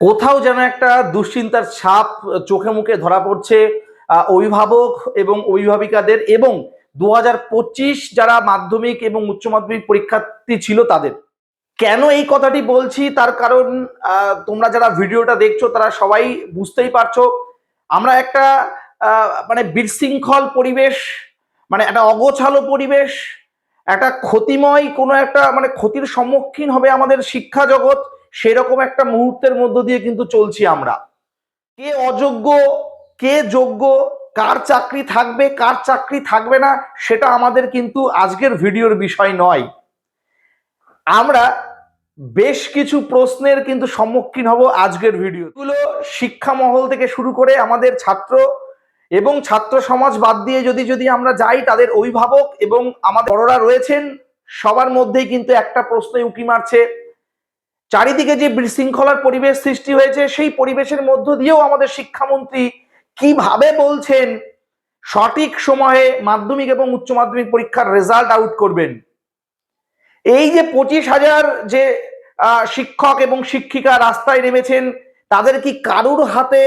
কোথাও যেন একটা দুশ্চিন্তার ছাপ চোখে মুখে ধরা পড়ছে অভিভাবক এবং অভিভাবিকাদের এবং দু হাজার পঁচিশ যারা মাধ্যমিক এবং উচ্চ মাধ্যমিক পরীক্ষার্থী ছিল তাদের। কেন এই কথাটি বলছি? তার কারণ তোমরা যারা ভিডিওটা দেখছ, তারা সবাই বুঝতেই পারছ, আমরা একটা মানে বিশৃঙ্খল পরিবেশ মানে একটা অগোছালো পরিবেশ, একটা ক্ষতিময় কোনো একটা মানে ক্ষতির সম্মুখীন হবে আমাদের শিক্ষা জগৎ সেরকম একটা মুহূর্তের মধ্য দিয়ে কিন্তু চলছি আমরা। কে অযোগ্য, কে যোগ্য, কার চাকরি থাকবে, কার চাকরি থাকবে না, সেটা আমাদের কিন্তু আজকের ভিডিওর বিষয় নয়। আমরা বেশ কিছু প্রশ্নের কিন্তু সম্মুখীন হব আজকের ভিডিও। গুলো শিক্ষা মহল থেকে শুরু করে আমাদের ছাত্র এবং ছাত্র সমাজ বাদ দিয়ে যদি যদি আমরা যাই তাদের অভিভাবক এবং আমাদের বড়রা রয়েছেন, সবার মধ্যেই কিন্তু একটা প্রশ্নই উকি মারছে চারিদিকে যে বিশৃঙ্খলার পরিবেশ সৃষ্টি হয়েছে, সেই পরিবেশের মধ্য দিয়েও আমাদের শিক্ষামন্ত্রী কীভাবে বলছেন, সঠিক সময়ে মাধ্যমিক এবং উচ্চ মাধ্যমিক পরীক্ষার রেজাল্ট আউট করবেন। এই যে পঁচিশ হাজার যে শিক্ষক এবং শিক্ষিকা রাস্তায় নেমেছেন, তাদের কি কারুর হাতে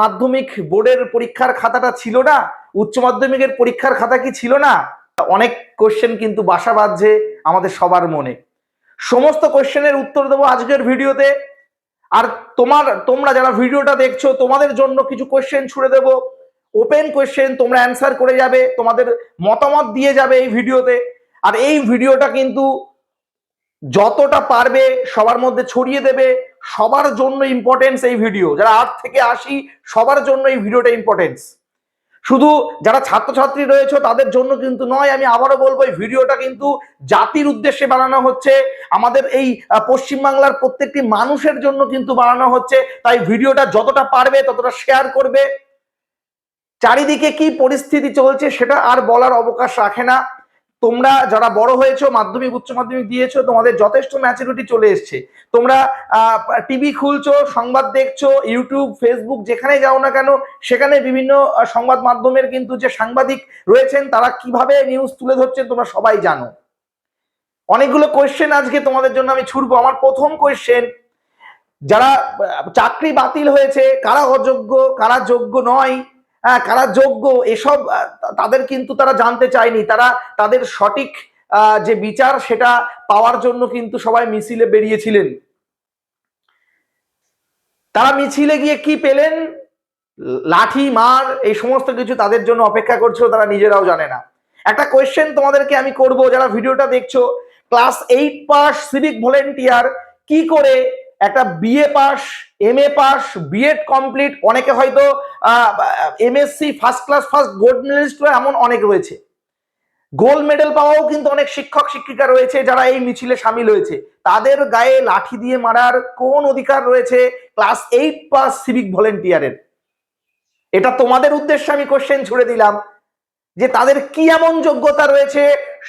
মাধ্যমিক বোর্ডের পরীক্ষার খাতাটা ছিল না? উচ্চ মাধ্যমিকের পরীক্ষার খাতা কি ছিল না? অনেক কোশ্চেন কিন্তু বাসা বাঁধছে আমাদের সবার মনে। সমস্ত কোশ্চেনের উত্তর দেবো আজকের ভিডিওতে। আর তোমার, তোমরা যারা ভিডিওটা দেখছ, তোমাদের জন্য কিছু কোশ্চেন ছুড়ে দেবো। ওপেন কোশ্চেন তোমরা অ্যান্সার করে যাবে, তোমাদের মতামত দিয়ে যাবে এই ভিডিওতে। আর এই ভিডিওটা কিন্তু যতটা পারবে সবার মধ্যে ছড়িয়ে দেবে, সবার জন্য ইম্পর্টেন্স এই ভিডিও যারা আট থেকে আসি সবার জন্য এই ভিডিওটা ইম্পর্টেন্স শুধু যারা ছাত্রছাত্রী রয়েছে, তাদের জন্য কিন্তু নয়, আমি আবারও বলব, এই ভিডিওটা কিন্তু জাতির উদ্দেশ্যে বানানো হচ্ছে। আমাদের এই পশ্চিমবাংলার প্রত্যেকটি মানুষের জন্য কিন্তু বানানো হচ্ছে। তাই ভিডিওটা যতটা পারবে, ততটা শেয়ার করবে। চারিদিকে কি পরিস্থিতি চলছে, সেটা আর বলার অবকাশ রাখে না। তোমরা যারা বড় হয়েছো, মাধ্যমিক, উচ্চ মাধ্যমিক দিয়েছ, তোমাদের যথেষ্ট ম্যাচুরিটি চলে এসছে। তোমরা টিভি খুলছো, সংবাদ দেখছ ইউটিউব ফেসবুক যেখানে যাও না কেন, সেখানে বিভিন্ন সংবাদ মাধ্যমের কিন্তু যে সাংবাদিক রয়েছেন, তারা কীভাবে নিউজ তুলে ধরছেন তোমরা সবাই জানো। অনেকগুলো কোয়েশ্চেন আজকে তোমাদের জন্য আমি ছুড়বো। আমার প্রথম কোয়েশ্চেন যারা চাকরি বাতিল হয়েছে, কারা অযোগ্য, কারা যোগ্য নয় হ্যাঁ কারা যোগ্য, এসব তাদের কিন্তু তারা জানতে চায়নি। তারা তাদের সঠিক যে বিচার, সেটা পাওয়ার জন্য কিন্তু সবাই মিছিলে বেরিয়েছিলেন। তারা মিছিলে গিয়ে কি পেলেন? লাঠি, মার, এই সমস্ত কিছু তাদের জন্য অপেক্ষা করছিল, তারা নিজেরাও জানে না। একটা কোয়েশ্চেন তোমাদেরকে আমি করব, যারা ভিডিওটা দেখছ class eight pass civic volunteer কি করে একটা BA pass M A pass BEd complete অনেকে হয়তো MSc first class first gold medallist এমন অনেক রয়েছে। গোল্ড মেডেল পাওয়াও কিন্তু অনেক শিক্ষক, শিক্ষিকা রয়েছে যারা এই মিছিলে সামিল হয়েছে। তাদের গায়ে লাঠি দিয়ে মারার কোন অধিকার রয়েছে? ক্লাস এইট পাস সিভিক ভলেন্টিয়ারের এটা তোমাদের উদ্দেশ্যে আমি কোশ্চেন ছুড়ে দিলাম যে তাদের কি এমন যোগ্যতা রয়েছে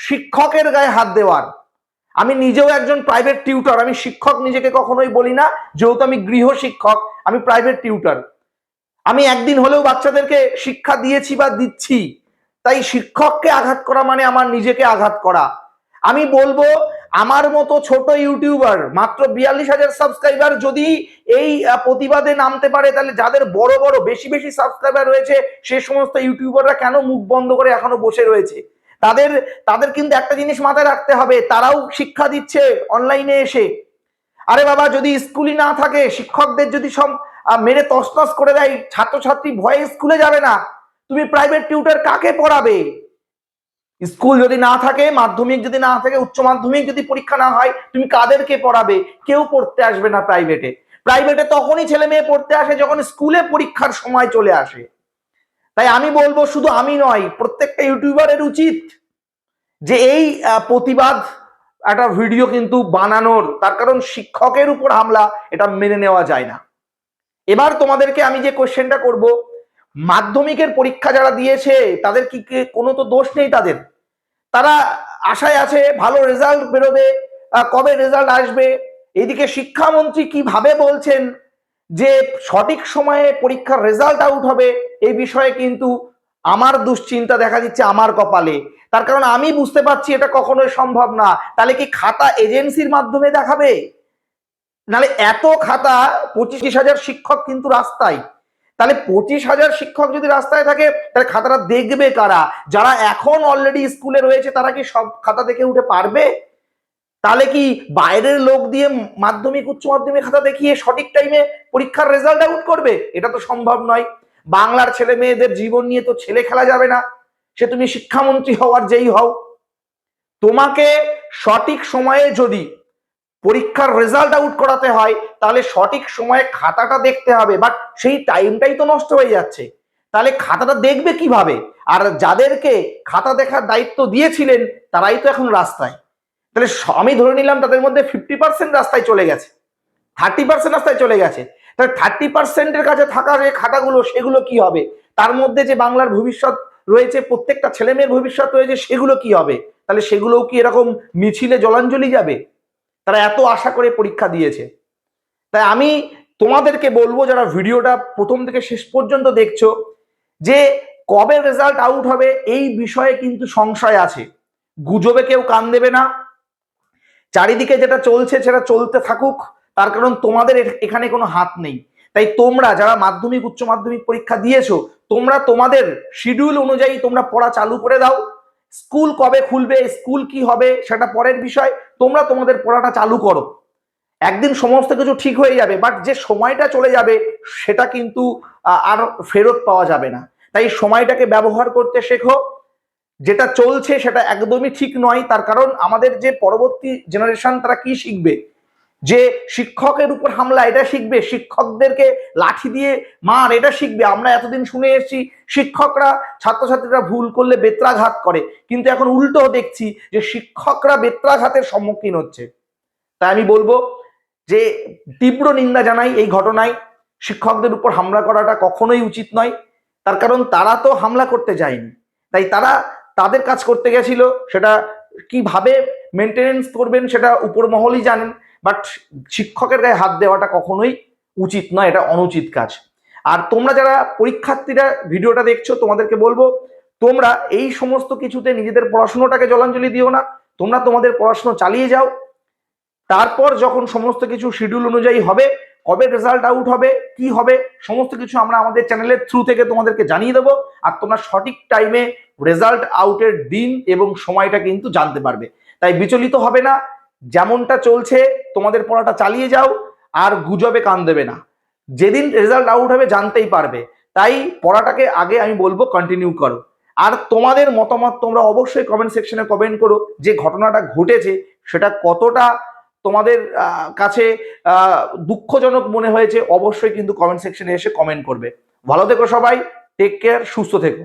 শিক্ষকের গায়ে হাত দেওয়ার? আমি নিজেও একজন প্রাইভেট টিউটর আমি শিক্ষক নিজেকে কখনোই বলি না, যেহেতু আমি গৃহ শিক্ষক, আমি প্রাইভেট টিউটর আমি একদিন হলেও বাচ্চাদেরকে শিক্ষা দিয়েছি বা দিচ্ছি, তাই শিক্ষককে আঘাত করা মানে আমার নিজেকে আঘাত করা। আমি বলব, আমার মতো ছোট ইউটিউবার, মাত্র বিয়াল্লিশ হাজার সাবস্ক্রাইবার যদি এই প্রতিবাদে নামতে পারে, তাহলে যাদের বড় বড়, বেশি বেশি সাবস্ক্রাইবার রয়েছে, সে সমস্ত ইউটিউবাররা কেন মুখ বন্ধ করে এখনও বসে রয়েছে? তাদের তাদের কিন্তু একটা জিনিস মাথায় রাখতে হবে, তারাও শিক্ষা দিচ্ছে অনলাইনে এসে। আরে বাবা, যদি স্কুলই না থাকে, শিক্ষকদের যদি সব মেরে তছনছ করে দেয়, ছাত্রছাত্রী ভয়ে স্কুলে যাবে না। তুমি প্রাইভেট টিউটার কাকে পড়াবে? স্কুল যদি না থাকে, মাধ্যমিক যদি না থাকে, উচ্চ মাধ্যমিক যদি পরীক্ষা না হয়, তুমি কাদেরকে পড়াবে? কেউ পড়তে আসবে না প্রাইভেটে প্রাইভেটে তখনই ছেলে মেয়ে পড়তে আসে যখন স্কুলে পরীক্ষার সময় চলে আসে। তাই আমি বলব শুধু আমি নয়, প্রত্যেকটা ইউটিউবারের উচিত যে এই প্রতিবাদ, একটা ভিডিও কিন্তু বানানোর। তার কারণ শিক্ষকের উপর হামলা, এটা মেনে নেওয়া যায় না। এবার তোমাদেরকে আমি যে কোশ্চেনটা করব, মাধ্যমিকের পরীক্ষা যারা দিয়েছে, তাদের কি, কি- কোনো তো দোষ নেই তাদের? তারা আশায় আছে ভালো রেজাল্ট বেরোবে কবে রেজাল্ট আসবে? এদিকে শিক্ষামন্ত্রী কীভাবে বলছেন? যে সঠিক সময়ে পরীক্ষার রেজাল্ট আউট হবে, এই বিষয়ে কিন্তু আমার দুশ্চিন্তা দেখা দিচ্ছে আমার কপালে। তার কারণ আমি বুঝতে পারছি এটা কখনোই সম্ভব না। তাহলে কি খাতা এজেন্সির মাধ্যমে দেখাবে? নাহলে এত খাতা পঁচিশ হাজার শিক্ষক কিন্তু রাস্তায়। তাহলে পঁচিশ হাজার শিক্ষক যদি রাস্তায় থাকে, তাহলে খাতাটা দেখবে কারা? যারা এখন অলরেডি স্কুলে রয়েছে, তারা কি সব খাতা দেখে উঠে পারবে? তাহলে কি বাইরের লোক দিয়ে মাধ্যমিক, উচ্চ মাধ্যমিক খাতা দেখিয়ে সঠিক টাইমে পরীক্ষার রেজাল্ট আউট করবে? এটা তো সম্ভব নয়। বাংলার ছেলে মেয়েদের জীবন নিয়ে তো ছেলে খেলা যাবে না। সে তুমি শিক্ষামন্ত্রী হওয়ার যেই হও। তোমাকে সঠিক সময়ে যদি পরীক্ষার রেজাল্ট আউট করাতে হয়, তাহলে সঠিক সময়ে খাতাটা দেখতে হবে। বাট সেই টাইমটাই তো নষ্ট হয়ে যাচ্ছে। তাহলে খাতাটা দেখবে কীভাবে? আর যাদেরকে খাতা দেখার দায়িত্ব দিয়েছিলেন, তারাই তো এখন রাস্তায়। তাহলে আমি ধরে নিলাম তাদের মধ্যে ফিফটি পার্সেন্ট রাস্তায় চলে গেছে। থার্টি পার্সেন্ট রাস্তায় চলে গেছে। তাহলে থার্টি পার্সেন্টের কাছে থাকা যে খাতাগুলো, সেগুলো কি হবে? তার মধ্যে যে বাংলার ভবিষ্যৎ রয়েছে, প্রত্যেকটা ছেলে মেয়ের ভবিষ্যৎ রয়েছে, সেগুলো কি হবে? তাহলে সেগুলোও কি এরকম মিছিলে জলাঞ্জলি যাবে? তারা এত আশা করে পরীক্ষা দিয়েছে। তাই আমি তোমাদেরকে বলব, যারা ভিডিওটা প্রথম থেকে শেষ পর্যন্ত দেখছ, যে কবে রেজাল্ট আউট হবে, এই বিষয়ে কিন্তু সংশয় আছে। গুজবে কেউ কান দেবে না। চারিদিকে যেটা চলছে সেটা চলতে থাকুক, তার কারণ তোমাদের এখানে কোনো হাত নেই। তাই তোমরা যারা মাধ্যমিক, উচ্চ মাধ্যমিক পরীক্ষা দিয়েছ, তোমরা তোমাদের শিডিউল অনুযায়ী তোমরা পড়া চালু করে দাও। স্কুল কবে খুলবে, স্কুল কি হবে, সেটা পরের বিষয়। তোমরা তোমাদের পড়াটা চালু করো। একদিন সমস্ত কিছু ঠিক হয়ে যাবে বাট যে সময়টা চলে যাবে, সেটা কিন্তু আর ফেরত পাওয়া যাবে না। তাই সময়টাকে ব্যবহার করতে শেখো। যেটা চলছে সেটা একদমই ঠিক নয়। তার কারণ আমাদের যে পরবর্তী জেনারেশন তারা কি শিখবে? যে শিক্ষকের উপর হামলা, এটা শিখবে। শিক্ষকদেরকে লাঠি দিয়ে মার, এটা শিখবে। আমরা এতদিন শুনে এসেছি, শিক্ষকরা, ছাত্রছাত্রীরা ভুল করলে বেত্রাঘাত করে। কিন্তু এখন উল্টো দেখছি যে শিক্ষকরা বেত্রাঘাতের সম্মুখীন হচ্ছে। তাই আমি বলব যে তীব্র নিন্দা জানাই এই ঘটনায়। শিক্ষকদের উপর হামলা করাটা কখনোই উচিত নয়। তার কারণ তারা তো হামলা করতে যায়নি। তাই তারা তাদের কাজ করতে গেছিল, সেটা কীভাবে মেনটেনেন্স করবেন সেটা উপর মহলই জানেন বাট শিক্ষকের গায়ে হাত দেওয়াটা কখনোই উচিত নয়, এটা অনুচিত কাজ। আর তোমরা যারা পরীক্ষার্থীরা ভিডিওটা দেখছ, তোমাদেরকে বলব, তোমরা এই সমস্ত কিছুতে নিজেদের পড়াশুনোটাকে জলাঞ্জলি দিও না, তোমরা তোমাদের পড়াশুনো চালিয়ে যাও। তারপর যখন সমস্ত কিছু শিডিউল অনুযায়ী হবে, কবে রেজাল্ট আউট হবে, কি হবে, সমস্ত কিছু আমরা আমাদের চ্যানেলের থ্রু থেকে তোমাদেরকে জানিয়ে দেবো, আর তোমরা সঠিক টাইমে রেজাল্ট আউটের দিন এবং সময়টা কিন্তু জানতে পারবে। তাই বিচলিত হবে না, যেমনটা চলছে, তোমাদের পড়াটা চালিয়ে যাও, আর গুজবে কান দেবে না। যেদিন রেজাল্ট আউট হবে, জানতেই পারবে। তাই পড়াটাকে আগে আমি বলব কন্টিনিউ করো। আর তোমাদের মতামত তোমরা অবশ্যই কমেন্ট সেকশনে কমেন্ট করো, যে ঘটনাটা ঘটেছে, সেটা কতটা তোমাদের কাছে দুঃখজনক মনে হয়েছে, অবশ্যই কিন্তু কমেন্ট সেকশনে এসে কমেন্ট করবে। ভালো থেকো সবাই টেক কেয়ার সুস্থ থেকো।